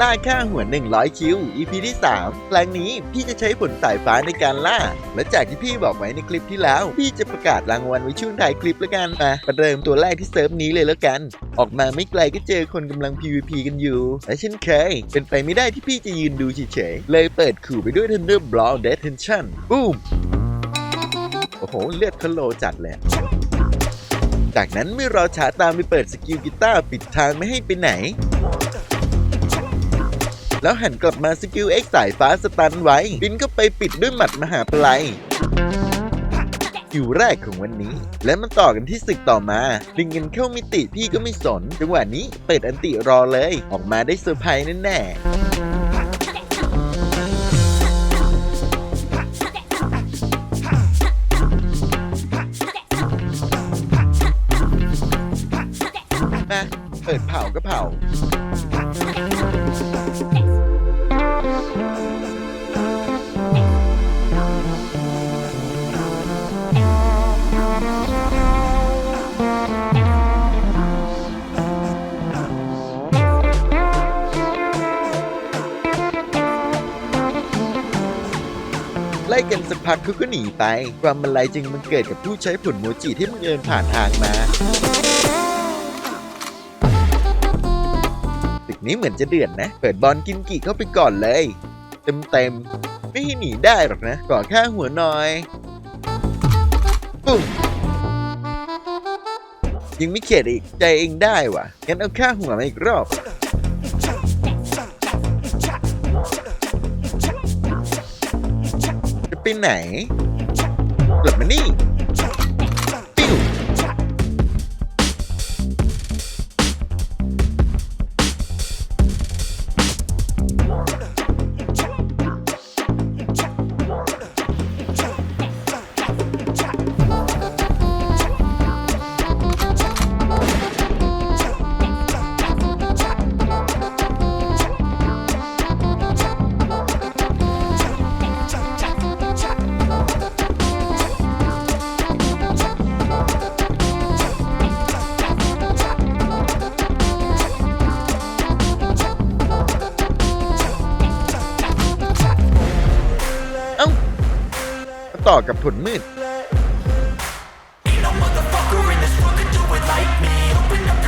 ล่าค่าหัว 100 คิว EP ที่ 3 ครั้งนี้พี่จะใช้ผลสายฟ้าในการล่า และจากที่พี่บอกไว้ในคลิปที่แล้ว พี่จะประกาศรางวัลไว้ช่วงท้ายคลิปแล้วกันมาประเดิมตัวแรกที่เซิร์ฟนี้เลยแล้วกัน ออกมาไม่ไกลก็เจอคนกำลัง PVP กันอยู่ และเช่นเคย เป็นไปไม่ได้ที่พี่จะยืนดูเฉยๆ เลยเปิดขู่ไปด้วย Thunder Brawl Detention บูมโอ้โห เลือดเขาโลจัดเลยจากนั้นไม่รอช้าตามไปเปิดสกิลกีตาร์ปิดทางไม่ให้ไปไหน แล้วหันกลับมาสกิล X สายฟ้าสตันไว้ บินเข้าไปปิดด้วยหมัดมหาปลัยคิวแรกของวันนี้ และมันต่อกันที่ศึกต่อมา ดึงกันเข้ามิติพี่ก็ไม่สน จังหวะนี้เปิดอันติรอเลย ออกมาได้เซอร์ไพรส์แน่ๆมาเปิดเผาก็เผา พักเขาก็หนีไป ความบันไลจึงมันเกิดกับผู้ใช้ผลโมจิที่มันเดินผ่านทางมาตึกนี้เหมือนจะเดือดนะ เปิดบอลกินกี่เข้าไปก่อนเลย เต็มเต็มๆไม่ให้หนีได้หรอกนะก่อข้าหัวหน่อยปุ๊ยังไม่เข็ดอีกใจเองได้วะงั้นเอาข้าหัวมาอีกรอบ ไปไหน กลับมานี่ กับผลมืด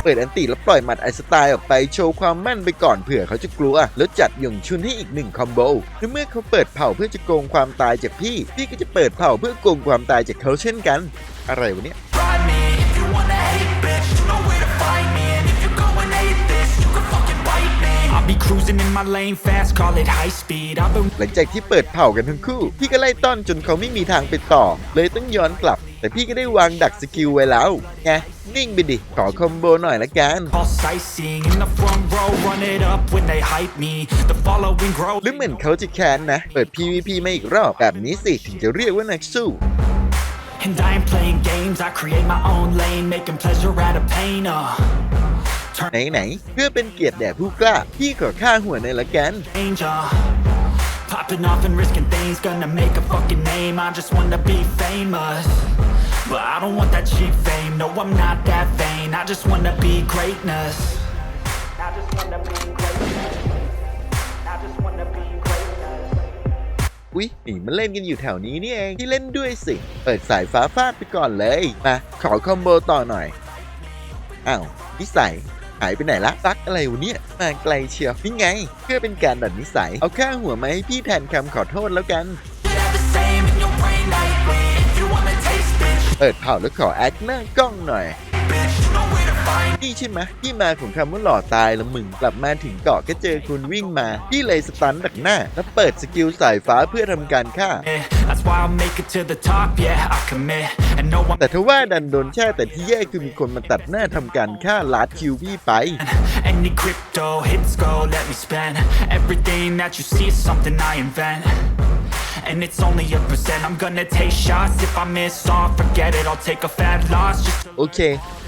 เปิดอันตีแล้วปล่อยหมัดไอสไตล์ออกไปโชว์ความมั่นไปก่อนเผื่อเขาจะกลัว แล้วจัดหยงชุนให้อีกหนึ่งคอมโบและเมื่อเขาเปิดเผ่าเพื่อจะโกงความตายจากพี่ พี่ก็จะเปิดเผ่าเพื่อโกงความตายจากเขาเช่นกัน อะไรวะเนี่ย หลังจากที่เปิดเผ่ากันทั้งคู่ พี่ก็ไล่ต้อนจนเขาไม่มีทางไปต่อ เลยต้องย้อนกลับ แต่พี่ก็ได้วางดักสกิลไว้แล้วไงนิ่งไปดิ ขอคอมโบหน่อยละกัน all sightseeing in the front row. Run it up when they hype me. The following grow. หรือเหมือนเขาจะแค้นนะ เปิด PVP มาอีกรอบแบบนี้สิ ถึงจะเรียกว่านักสู้ And I ain't playing games. I create my own lane, making pleasure out of pain. Uh. Turn ไหนๆเพื่อเป็นเกียรติแด่ผู้กล้าพี่ขอค่าหัวหน่อยละกัน danger. Popping off and risking things, gonna make a fucking name. I just wanna be famous. But I don't want that cheap fame. No, I'm not that vain. I just wanna be greatness. I just wanna be greatness. I just wanna be greatness. อุ๊ยหนีมาเล่นกันอยู่แถวนี้นี่เองที่เล่นด้วยสิ เปิดสายฟ้าฟาดไปก่อนเลย มา ขอคอมโบต่อหน่อย อ้าวนิสัย หายไปไหนละซักอะไรวะเนี่ยมาไกลเชียวนี่ไง เพื่อเป็นการดัดนิสัย เอาค่าหัวมาให้พี่แทนคำขอโทษแล้วกัน เปิดเผาแล้วขอแอคหน้ากล้องหน่อย นี่ใช่ไหมที่มาของคำว่าหล่อตายละมึง กลับมาถึงเกาะก็เจอคุณวิ่งมาพี่เลยสตันดักหน้า แล้วเปิดสกิลสายฟ้าเพื่อทำการฆ่า me. That's why I'll make it to the top, yeah, I commit. And no one แต่ทว่าดันโดนแช่แต่ที่แย่คือมีคนมาตัดหน้าทำการฆ่าลาดคิวพี่ไป Any crypto hits go, let me spend Everything that you see is something I invent And it's only a percent I'm gonna take shots If I miss all, forget it I'll take a fat loss just to โอเค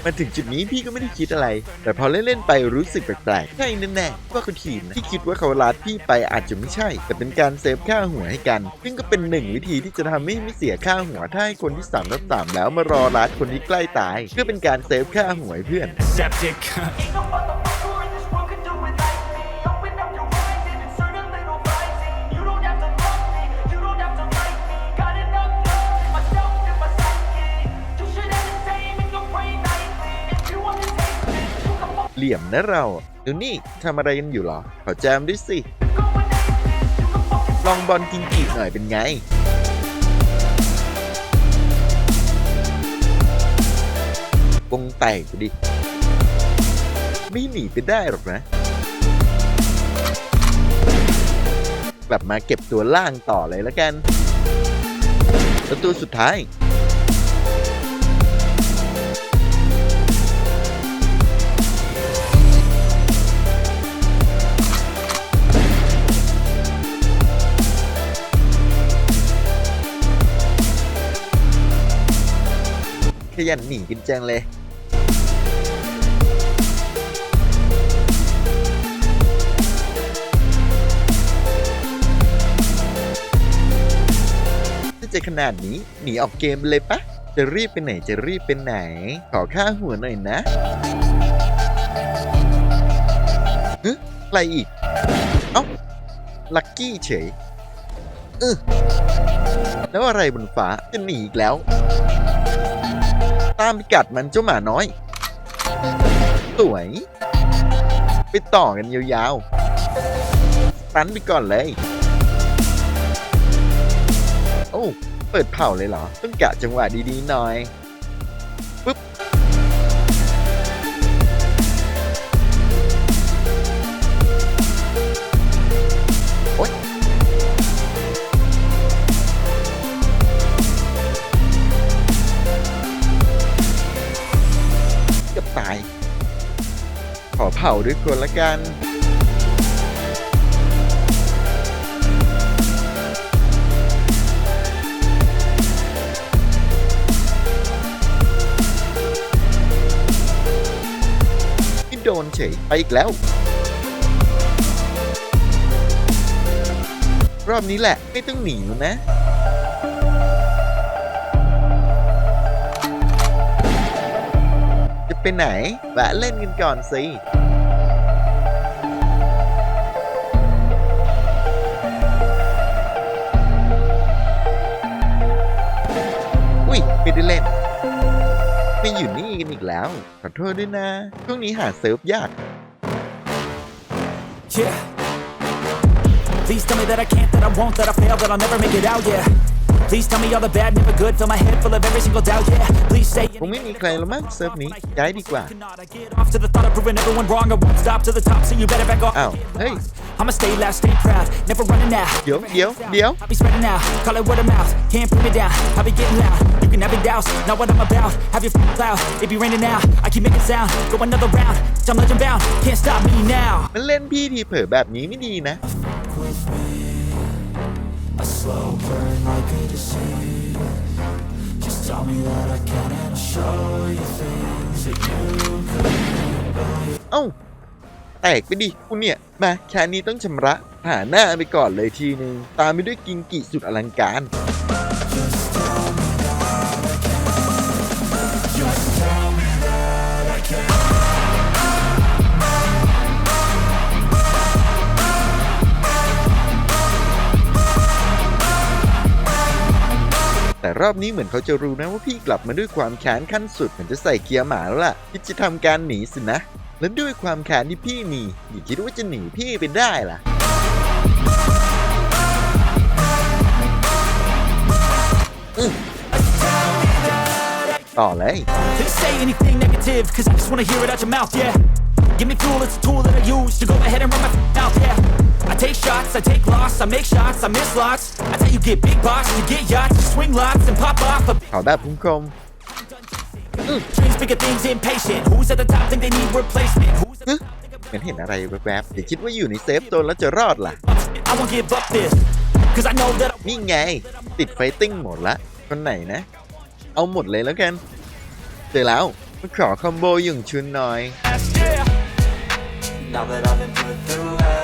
มาถึงจุดนี้พี่ก็ไม่ได้คิดอะไร แต่พอเล่น ๆ ไปรู้สึกแปลกๆใช่แน่ๆว่าคนทีมนะที่คิดว่าเขาลาดพี่ไปอาจจะไม่ใช่ แต่เป็นการเซฟค่าหัวให้กัน ซึ่งก็เป็นหนึ่งวิธีที่จะทำให้ไม่เสียค่าหัว ถ้าให้คนที่สามรับสามแล้วมารอลาดคนที่ใกล้ตาย เพื่อเป็นการเซฟค่าหัวให้เพื่อน septic ลี่ยมนะเราดูนี่ทำอะไรกันอยู่หรอ ขอแจมด้วยสิ ลองบอลกินกีหน่อยเป็นไงวงแตกไปดิ ไม่หนีไปได้หรอกนะ กลับมาเก็บตัวล่างต่อเลยแล้วกัน แล้วตัวสุดท้าย ยันหนีกันจังเลยถ้าจะขนาดนี้หนีออกเกมเลยปะ จะรีบไปไหนจะรีบไปไหน ขอค่าหัวหน่อยนะเฮ้ยอะไรอีก เอ้า ลักกี้เฉยเออแล้วอะไรบนฟ้าจะหนีอีกแล้ว ตามไปกัดมันเจ้าหมาน้อย สวย ไปต่อกันยาวๆ ตันไปก่อนเลย โอ้ เปิดเผาเลยเหรอ ต้องกะจังหวะดีๆหน่อย อเผาด้วยคนละกันโดนเฉยไปอีกแล้ว รอบนี้แหละไม่ต้องหนีแล้วนะจะไปไหนแวะเล่นกันก่อนสิ ได้เล่น ไม่อยู่นี่กันอีกแล้ว ขอโทษด้วยนะ ช่วงนี้หาเซิร์ฟยาก Yeah. Please tell me that I can't, that I won't, that I fail, that I'll never make it out, yeah. Please tell me all the bad, never good, fill my head full of every single doubt, yeah. Please say คงไม่มีใครแล้วมั้งเซิร์ฟนี้ ย้ายดีกว่า I get off to the thought of proving everyone wrong, I won't stop to the top, so you better back off. อ้าว เฮ้ย I'ma stay loud, stay proud, never running out. เดี๋ยวเดี๋ยวเดี๋ยว I'll be spreading out, call it word of mouth. Can't put me down, I'll be getting loud. You can have it doubts, not what I'm about. Have your f- cloud, it be raining now. I keep making sound, go another round. I'm legend bound, can't stop me now. มันเล่นพี่ทีเผลอแบบนี้ไม่ดีนะ A slow burn like a disease. Just tell me that I can and I'll show you things that you เอ้า แตกไปดิคุณเนี่ย มาแค่นี้ต้องชำระ หาหน้าไปก่อนเลยทีนึง ตามไปด้วยกิงกิสุดอลังการ รอบนี้เหมือนเขาจะรู้นะว่าพี่กลับมาด้วยความแค้นขั้นสุดเหมือนจะใส่เกียร์หมาแล้วล่ะที่จะทำการหนีสินะ และด้วยความแค้นที่พี่มีอย่าคิดว่าจะหนีพี่ไปได้ล่ะต่อเลย say anything negative, cause I just wanna hear it out your mouth, yeah. Give me fuel, it's a tool that I use to go ahead and run my mouth, yeah. I take shots, I take loss, I make shots, I miss lots. That's how you get big boss, you get yachts, you swing lots and pop off a big ขอแบบคม dreams, bigger things, impatient. Who's at the top think they need replacement? Who's at ๆฮึเหมือนเห็นอะไรแวบๆอย่าคิดว่าอยู่ในเซฟโซนแล้วจะรอดล่ะ I won't give up this, cause I know that I นี่ไง ติดไฟติ้งหมดละคนไหนนะ เอาหมดเลยแล้วกันเจอแล้วมาขอคอมโบหยุ่งชุนหน่อย last, yeah. Now that I've been put through hell, I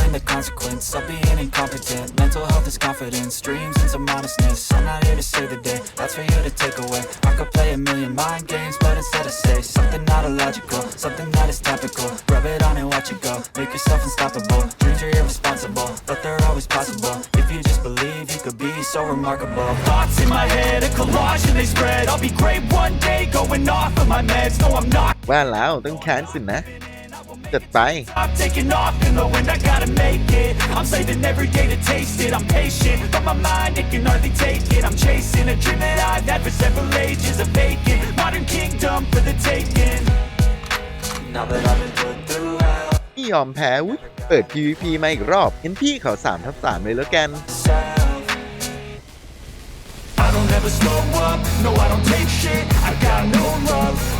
consequence of being incompetent Mental health is confidence, dreams and some honestness I'm not here to save the day, that's for you to take away I could play a million mind games, but instead I say Something not illogical, something that is topical Rub it on and watch it go, make yourself unstoppable Dreams are irresponsible, but they're always possible If you just believe, you could be so remarkable Thoughts in my head, a collage and they spread I'll be great one day, going off of my meds No, I'm notว่าแล้วต้องแค้นสินะ จัดไป I'm taking off in the wind, I gotta make it I'm saving every day to taste it I'm patient, but my mind, it can hardly take it I'm chasing a dream that I've had for several ages A vacant, modern kingdom for the taking Now that I've been put through hell พี่ยอมแพ้วุ้ยเปิด PVP มาอีกรอบงั้นพี่ขอ3ทับ3เลยแล้วกัน myself I don't ever slow up, no I don't take shit I got no love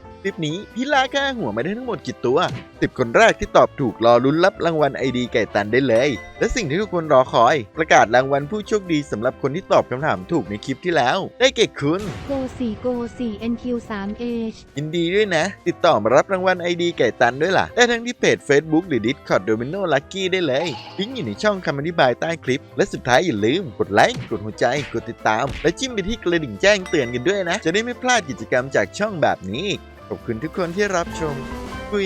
คลิปนี้พี่ลาค่าหัวมาได้ทั้งหมดกี่ตัว 10 คนแรกที่ตอบถูกรอลุ้นรับรางวัลไอดีไก่ตันได้เลย และสิ่งที่ทุกคนรอคอย ประกาศรางวัลผู้โชคดีสำหรับคนที่ตอบคำถามถูกในคลิปที่แล้ว ได้เก่คุณโก4 Go 4 NQ 3 H ยินดีด้วยนะ ติดต่อมารับรางวัลไอดีไก่ตันด้วยล่ะ ได้ทั้งที่เพจ Facebook หรือ Discord Domino Lucky ได้เลยลิงก์อยู่ในช่องคำอธิบายใต้คลิป และสุดท้ายอย่าลืมกดไลค์กดหัวใจกดติดตาม และจิ้มไปที่กระดิ่งแจ้งเตือนกันด้วยนะ จะได้ไม่พลาดกิจกรรมจากช่องแบบนี้ ขอบคุณทุกคนที่รับชมคุย